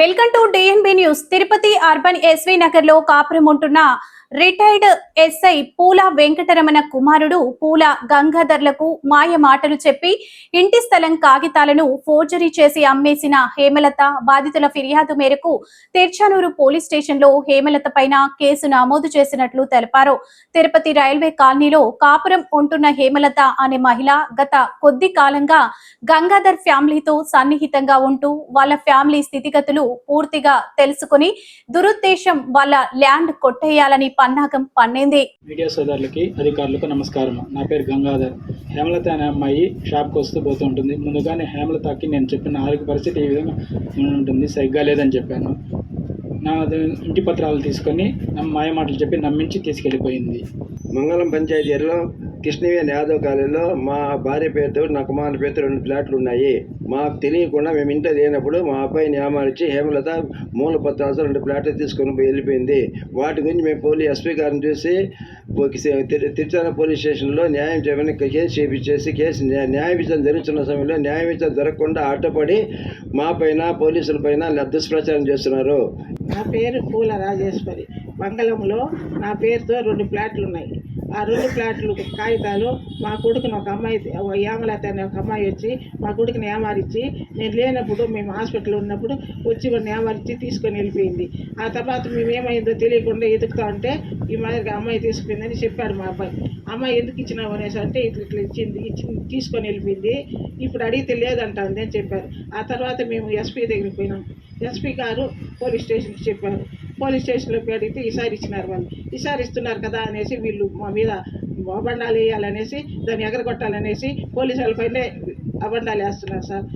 Welcome to DNB news Tirupati urban SV నగర్లో కాపురం ఉంటున్న రిటైర్డ్ ఎస్ఐ పూల వెంకటరమణ కుమారుడు పూల గంగాధర్లకు మాయ మాటలు చెప్పి ఇంటి స్థలం కాగితాలను ఫోర్జరీ చేసి అమ్మేసిన హేమలత బాధితుల ఫిర్యాదు మేరకు తిర్చానూరు పోలీస్ స్టేషన్లో హేమలత పైన కేసు నమోదు చేసినట్లు తెలిపారు. తిరుపతి రైల్వే కాలనీలో కాపురం ఉంటున్న హేమలత అనే మహిళ గత కొద్ది కాలంగా గంగాధర్ ఫ్యామిలీతో సన్నిహితంగా ఉంటూ వాళ్ళ ఫ్యామిలీ స్థితిగతులు పూర్తిగా తెలుసుకుని దురుద్దేశం వాళ్ళ ల్యాండ్ కొట్టేయాలని పన్నాగం పన్నింది. మీడియా సోదరులకి అధికారులకు నమస్కారం. నా పేరు గంగాధర్. హేమలత అనే అమ్మాయి షాప్కి వస్తూ పోతూ ఉంటుంది. ముందుగానే హేమలతకి నేను చెప్పిన ఆరోగ్య పరిస్థితి ఈ విధంగా ఉంటుంది సరిగ్గా లేదని చెప్పాను. నా ఇంటి పత్రాలు తీసుకొని నా మాయ మాటలు చెప్పి నమ్మించి తీసుకెళ్ళిపోయింది. మంగళం పంచాయతీలో కృష్ణవేణి యాదవ్ కాలేజీలో మా భార్య పేరుతో నా కుమారుని పేరుతో రెండు ఫ్లాట్లు ఉన్నాయి. మాకు తెలియకుండా మేము ఇంట్లో లేనప్పుడు మా అబ్బాయిని ఏమార్చి హేమలత మూల పత్రాలతో రెండు ఫ్లాట్లు తీసుకొని పోయి వెళ్ళిపోయింది. వాటి గురించి మేము పోలీస్ ఎస్పీ గారిని చూసి తిరుచాల పోలీస్ స్టేషన్లో న్యాయం చేయమని కేసు చేపించేసి కేసు న్యాయ విచారణ జరుగుతున్న సమయంలో న్యాయ విచారణ జరగకుండా అడ్డపడి మా పైన పోలీసుల పైన దుష్ప్రచారం చేస్తున్నారు. నా పేరు పూల రాజేశ్వరి. మంగళంలో నా పేరుతో రెండు ఫ్లాట్లు ఉన్నాయి. ఆ రెండు ప్లాట్లు కాగితాలు మా కొడుకుని ఒక అమ్మాయి యామలత అనే ఒక అమ్మాయి వచ్చి మా కొడుకుని ఏమారిచ్చి నేను లేనప్పుడు మేము హాస్పిటల్లో ఉన్నప్పుడు వచ్చి వాడిని ఏమారిచ్చి తీసుకొని వెళ్ళిపోయింది. ఆ తర్వాత మేము ఏమైందో తెలియకుండా ఎదుగుతా ఉంటే ఈ మాదిరిగా అమ్మాయి తీసుకుపోయిందని చెప్పాడు మా అబ్బాయి. అమ్మాయి ఎందుకు ఇచ్చినావు అనేసి అంటే ఇట్లా ఇట్లా ఇచ్చింది ఇచ్చి తీసుకొని వెళ్ళిపోయింది. ఇప్పుడు అడిగితే లేదంటుంది అని చెప్పారు. ఆ తర్వాత మేము ఎస్పీ దగ్గరికి పోయినాం. ఎస్పీ గారు పోలీస్ స్టేషన్కి చెప్పారు. పోలీస్ స్టేషన్లోకి అడిగితే ఈసారి ఇచ్చినారు వాళ్ళు. ఈసారి ఇస్తున్నారు కదా అనేసి వీళ్ళు మా మీద అబండాలు వేయాలనేసి దాన్ని ఎగరగొట్టాలనేసి పోలీసు వాళ్ళపైనే అబండాలు వేస్తున్నారు సార్.